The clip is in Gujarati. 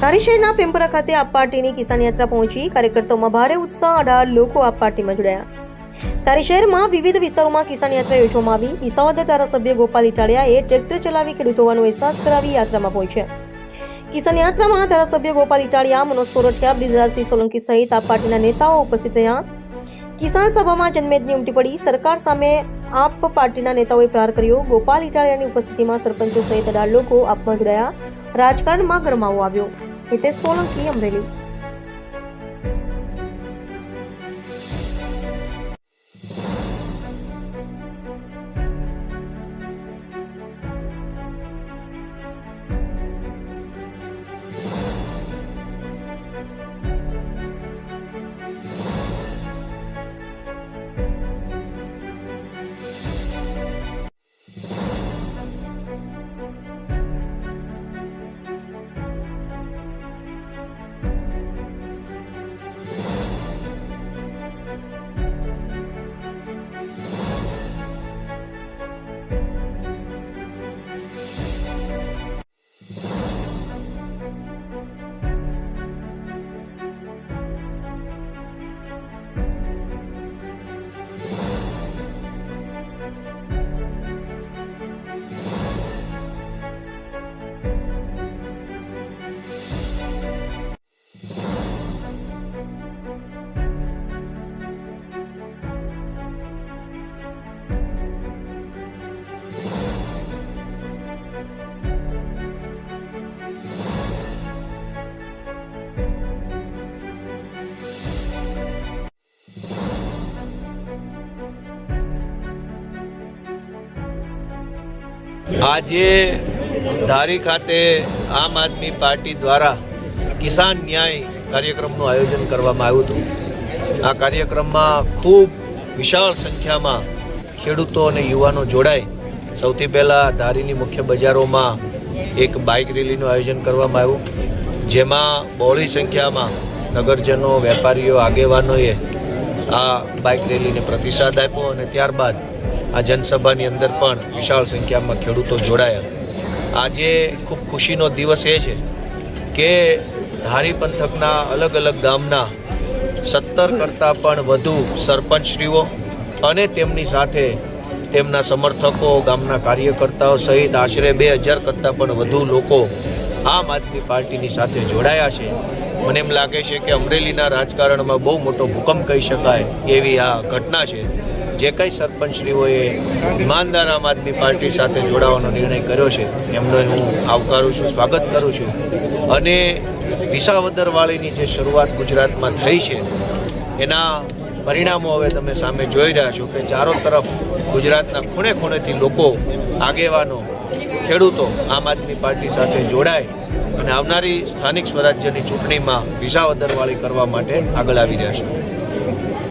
ધારી શહેરના પેમ્પરા ખાતે આપ પાર્ટીની કિસાન યાત્રા પહોંચી. કાર્યકર્તાઓમાં ભારે ઉત્સાહ, અઢાર લોકો આપ પાર્ટીમાં જોડાયા. ધારી શહેરમાં વિવિધ વિસ્તારોમાં કિસાન યાત્રા યોજવામાં આવી. વિસાવદર ધારાસભ્ય ગોપાલ ઇટાળિયાએ ટ્રેક્ટર ચલાવી ખેડૂતો હોવાનો અહેસાસ કરાવી યાત્રામાં પહોંચ્યા. કિસાન યાત્રામાં ધારાસભ્ય ગોપાલ ઇટાળિયા, મનોજ સોરઠિયા, બ્રિજરાજસિંહ સોલંકી સહિત આપ પાર્ટીના નેતાઓ ઉપસ્થિત રહ્યા. કિસાન સભામાં જનમેદની ઉમટી પડી. સરકાર સામે આપ પાર્ટીના નેતાઓએ પ્રહાર કર્યો. ગોપાલ ઇટાળિયાની ઉપસ્થિતિમાં સરપંચો સહિત અઢાર લોકો આપમાં જોડાયા. રાજકારણમાં ગરમાવો આવ્યો. હિતેશ સોલંકી અમરેલી આજે ધારી ખાતે આમ આદમી પાર્ટી દ્વારા કિસાન ન્યાય કાર્યક્રમનું આયોજન કરવામાં આવ્યું હતું. આ કાર્યક્રમમાં ખૂબ વિશાળ સંખ્યામાં ખેડૂતો અને યુવાનો જોડાય. સૌથી પહેલાં ધારીની મુખ્ય બજારોમાં એક બાઇક રેલીનું આયોજન કરવામાં આવ્યું, જેમાં બહોળી સંખ્યામાં નગરજનો, વેપારીઓ, આગેવાનોએ આ બાઇક રેલીને પ્રતિસાદ આપ્યો અને ત્યારબાદ આ જનસભાની અંદર પણ વિશાળ સંખ્યામાં ખેડૂતો જોડાયા. આજે ખૂબ ખુશીનો દિવસ એ છે કે ધારી પંથકના અલગ અલગ ગામના સત્તર કરતાં પણ વધુ સરપંચશ્રીઓ અને તેમની સાથે તેમના સમર્થકો, ગામના કાર્યકર્તાઓ સહિત આશરે બે હજાર કરતાં પણ વધુ લોકો આમ આદમી પાર્ટીની સાથે જોડાયા છે. મને એમ લાગે છે કે અમરેલીના રાજકારણમાં બહુ મોટો ભૂકંપ કહી શકાય એવી આ ઘટના છે. જે કંઈ સરપંચશ્રીઓએ ઈમાનદાર આમ આદમી પાર્ટી સાથે જોડાવાનો નિર્ણય કર્યો છે, એમનો હું આવકારું છું, સ્વાગત કરું છું. અને વિસાવદરવાળીની જે શરૂઆત ગુજરાતમાં થઈ છે, એના પરિણામો હવે તમે સામે જોઈ રહ્યા છો કે ચારો તરફ ગુજરાતના ખૂણે ખૂણેથી લોકો, આગેવાનો, ખેડૂતો આમ આદમી પાર્ટી સાથે જોડાય અને આવનારી સ્થાનિક સ્વરાજ્યની ચૂંટણીમાં વિસાવદરવાળી કરવા માટે આગળ આવી રહ્યા છે.